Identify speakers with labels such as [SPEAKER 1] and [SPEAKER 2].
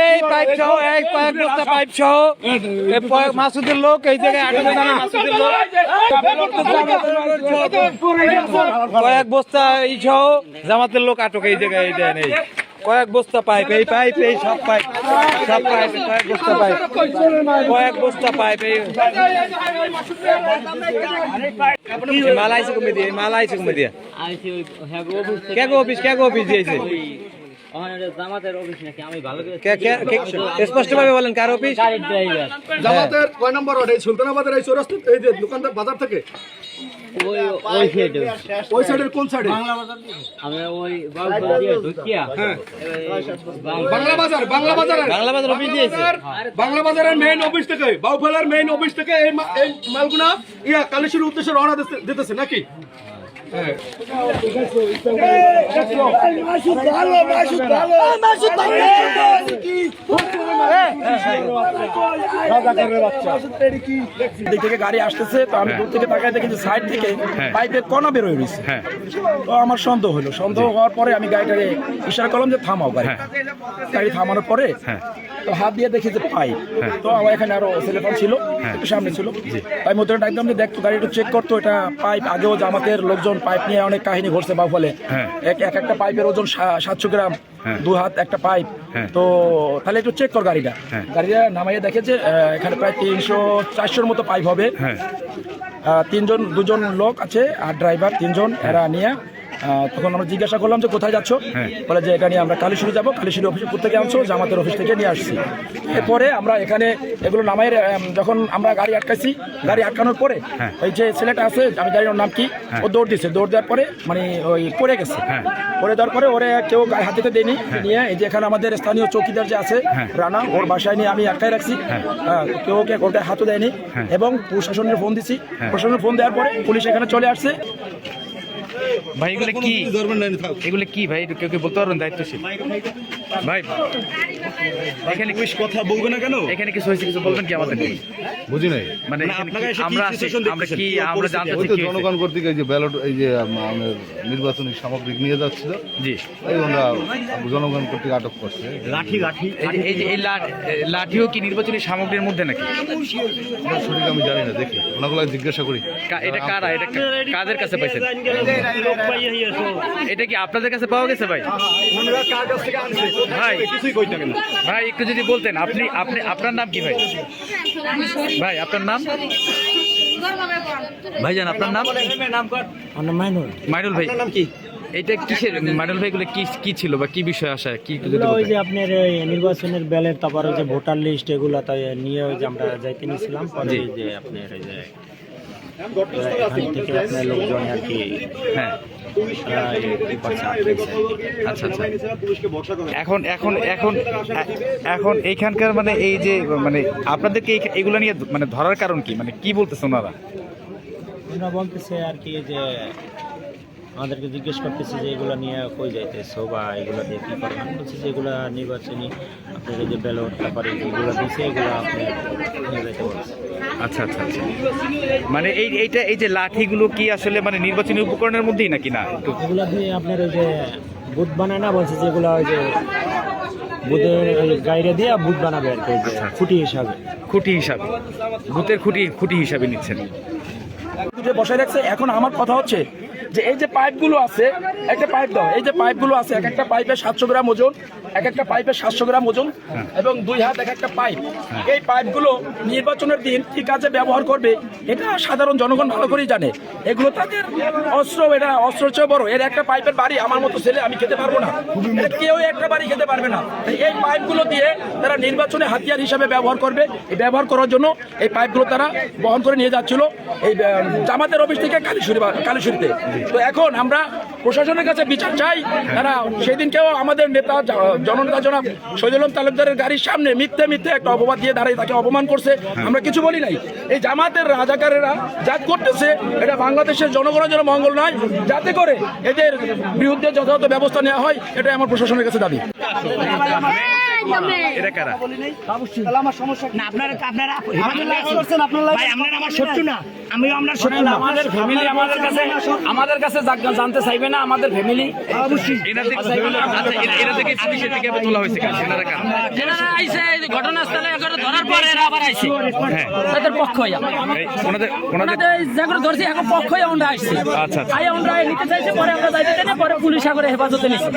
[SPEAKER 1] এই পাইপ সহ এই কয়েক বস্তা পাইপ সহ মাসুদের লোক এই জায়গায় আটকে দাঁড়ানো মাসুদের লোক কয়েক বস্তা এই সহ জামাতের লোক আটক এই জায়গায় এই দেন এই কয়েক বস্তা পাইপ এই পাইপ এই সব পাইপ সব পাইপ কয়েক বস্তা পাইপ। কয়েক বস্তা পাইপ এই মাল আইছে কমে দিয়ে এই মাল আইছে কমে দিয়ে।
[SPEAKER 2] আইসি ওই হ্যাঁ
[SPEAKER 1] কে গো অফিস কে গো অফিস দিয়েছে
[SPEAKER 2] ওই ওখানে একটা জামাতের আমি ভালো করে
[SPEAKER 1] কে কে স্পষ্ট ভাবে বলেন কার অফিস?
[SPEAKER 3] জামাতের কয় নম্বর সুলতানাবাদের এই চৌরাস্তা এই যে দোকানদার বাজার থেকে?
[SPEAKER 2] ওই ওই সাইডে
[SPEAKER 3] ওই সাইডের কোন সাইডে
[SPEAKER 2] ওই বাবুপুর দিয়ে ঢুকিয়া
[SPEAKER 3] বাংলা বাজার বাংলা বাজার
[SPEAKER 1] বাংলা বাজার অফিস দিয়েছে।
[SPEAKER 3] বাংলা বাজারের মেইন অফিস থেকে বাউফালার মেইন অফিস থেকে এই মালগুনা ইয়া কালেশ্বরের উদ্দেশ্যে রওনা দিতেছে নাকি?
[SPEAKER 4] দিক থেকে গাড়ি আসতেছে তো আমি দূর থেকে তাকাই দেখি যে সাইড থেকে পাইপের কণা বের হয়ে রয়েছে তো আমার সন্দেহ হলো। সন্দেহ হওয়ার পরে আমি গাড়িটাকে ইশারা করলাম যে থামাও গাড়ি। গাড়ি থামানোর পরে তো হাত দিয়ে দেখি যে পাইপ তো আমার এখানে আরও ছেলেপান ছিল একটু সামনে ছিল। তাই মধ্যে ডাকলাম যে দেখতো গাড়ি একটু চেক করতো এটা পাইপ আগেও যে আমাদের লোকজন পাইপ নিয়ে অনেক কাহিনী ঘটছে বা ফলে এক এক একটা পাইপের ওজন সাতশো গ্রাম দু হাত একটা পাইপ তো তাহলে একটু চেক কর গাড়িটা। গাড়িটা নামাইয়ে দেখে যে এখানে প্রায় তিনশো চারশোর মতো পাইপ হবে। তিনজন দুজন লোক আছে আর ড্রাইভার তিনজন এরা নিয়ে তখন আমরা জিজ্ঞাসা করলাম যে কোথায় যাচ্ছ? বলে যে এখানে আমরা কালীশুরি যাব। কালীশুরি অফিসে থেকে আনছো জামাতের অফিস থেকে নিয়ে আসছি। এরপরে আমরা এখানে এগুলো নামাই যখন আমরা গাড়ি আটকাইছি গাড়ি আটকানোর পরে ওই যে ছেলেটা আছে আমি জানি ওর নাম কি ও দৌড় দিচ্ছে দৌড় দেওয়ার পরে মানে ওই পড়ে গেছে। পড়ে দেওয়ার পরে ওরে কেউ গায়ে হাতে দেয়নি। নিয়ে এই যে এখানে আমাদের স্থানীয় চৌকিদার যে আছে রানা ওর বাসায় নিয়ে আমি আটকাই রাখছি। হ্যাঁ, কেউ কে ওকে হাতও দেয়নি এবং প্রশাসনের ফোন দিছি। প্রশাসনের ফোন দেওয়ার পরে পুলিশ এখানে চলে আসছে।
[SPEAKER 1] ভাই এগুলো কি? এগুলো কি ভাই? কেউ কেউ বলতে পারবেন দায়িত্বশীল? ভাই এখানে কি
[SPEAKER 4] কথা বলবে না কেন?
[SPEAKER 1] এখানে কিছু হয়েছে কিছু বলবেন কি আমাদের?
[SPEAKER 5] বুঝি নাই।
[SPEAKER 1] মানে আমরা আমরা কি আমরা জানতে চাই?
[SPEAKER 5] জনগণ কর্তৃক এই যে ব্যালট এই যে নির্বাচনী সামগ্রী নিয়ে যাচ্ছিল।
[SPEAKER 1] জি।
[SPEAKER 5] এই আমরা জনগণ কর্তৃক আটক করছে।
[SPEAKER 4] লাঠি লাঠি
[SPEAKER 1] এই যে- এই যে লাঠিও কি নির্বাচনী সামগ্রীর মধ্যে নাকি?
[SPEAKER 5] সঠিক আমি জানি না দেখি। ওনাগুলো জিজ্ঞাসা করি।
[SPEAKER 1] এটা কারা? এটা কাদের কাছে পাইছেন? এটা কি আপনাদের কাছে পাওয়া গেছে ভাই? ভাই ভাই একটু যদি বলতেন আপনি আপনি আপনার নাম কি ভাই? ভাই আপনার নাম? ভাইজান আপনার নাম? মাইনুল ভাই। নাম কি? এটা কিসের মাইনুল ভাই এগুলো কি কি ছিল বা কি বিষয় আসা? কি একটু
[SPEAKER 6] ওই যে আপনার এই নির্বাচনের ব্যালেট তারপর ওই যে ভোটার লিস্ট এগুলো তাই নিয়ে ওই যে আমরা যাইতে নিয়েছিলাম। পরে যে আপনার যে এখান থেকে আপনার লোকজন আর কি
[SPEAKER 1] হ্যাঁ। আচ্ছা আচ্ছা। এখন এখন এখন এখন এইখানকার মানে এই যে মানে আপনাদেরকে এগুলো নিয়ে মানে ধরার কারণ কি? মানে কি বলতেছে ওনারা?
[SPEAKER 6] ওরা বলতেছে আর কি যে আমাদেরকে জিজ্ঞেস করতেছে যে এগুলো নিয়ে কই যাইতেছো বা এগুলো দিয়ে কী করবেন আমি বলছি যে এগুলো নির্বাচনী আপনার এই যে ব্যালট তারপরে যেগুলো দিচ্ছে এগুলো আপনি নিয়ে যাইতে বলছে।
[SPEAKER 1] আচ্ছা আচ্ছা আচ্ছা। মানে এই এইটা এই যে লাঠিগুলো কি আসলে মানে নির্বাচনী উপকরণের মধ্যেই নাকি না?
[SPEAKER 6] এগুলো দিয়ে আপনার ওই যে বুথ বানায় না বলছে যেগুলো ওই যে বুথের গাইরে দিয়ে বুথ বানাবে আর কি ওই খুঁটি হিসাবে।
[SPEAKER 1] খুঁটি হিসাবে। খুঁটি খুঁটি হিসাবে নিচ্ছেন।
[SPEAKER 4] বসায় রাখছে এখন আমার কথা হচ্ছে যে এই যে পাইপগুলো আছে একটা পাইপ দাও এই যে পাইপগুলো আছে এক একটা পাইপে সাতশো গ্রাম ওজন এক একটা পাইপে সাতশো গ্রাম ওজন এবং দুই হাত এক একটা পাইপ। এই পাইপগুলো নির্বাচনের দিন কি কাজে ব্যবহার করবে এটা সাধারণ জনগণ ভালো করেই জানে। এগুলো তাদের অস্ত্র এটা অস্ত্র চেয়ে বড়। এর একটা পাইপের বাড়ি আমার মতো ছেলে আমি খেতে পারব না। এটা কেউ একটা বাড়ি খেতে পারবে না। এই পাইপগুলো দিয়ে তারা নির্বাচনে হাতিয়ার হিসাবে ব্যবহার করবে। এই ব্যবহার করার জন্য এই পাইপগুলো তারা বহন করে নিয়ে যাচ্ছিল। এই জামাতের অফিস থেকে কালীশুরি কালীশুরিতে তো এখন আমরা প্রশাসনের কাছে বিচার চাই। তারা সেদিনকেও আমাদের নেতা জননেতা জনাব শহীদুল তালুকদারের গাড়ির সামনে মিথ্যে মিথ্যে একটা অপবাদ দিয়ে দাঁড়িয়ে তাকে অপমান করছে। আমরা কিছু বলি নাই। এই জামাতের রাজাকারেরা যা করতেছে এটা বাংলাদেশের জনগণের জন্য মঙ্গল নয়। যাতে করে এদের বিরুদ্ধে যথাযথ ব্যবস্থা নেওয়া হয় এটা আমার প্রশাসনের কাছে দাবি।
[SPEAKER 1] এটা কারা?
[SPEAKER 4] আমাদের ফ্যামিলি আমাদের কাছে আমাদের কাছে জানতে চাইবে না আমাদের ফ্যামিলি
[SPEAKER 1] আচ্ছা, এনা- এনা থেকে পুলিশের দিকে তোলা হয়েছে এনারা কারা?
[SPEAKER 7] এনারা আইসে ঘটনাস্থলে এগুলো ধরার পরে এরা আবার আইসে তাদের পক্ষ হইয়া
[SPEAKER 1] ওনাদের ওনাদের
[SPEAKER 7] ওনাদের যেগুলো এখন পক্ষ হইয়া আমরা আসছে।
[SPEAKER 1] আচ্ছা আচ্ছা।
[SPEAKER 7] আই আমরা নিতে চাইছে পরে আমরা যাইতে চাই পরে পুলিশ আগরে হেফাজতে নিচ্ছে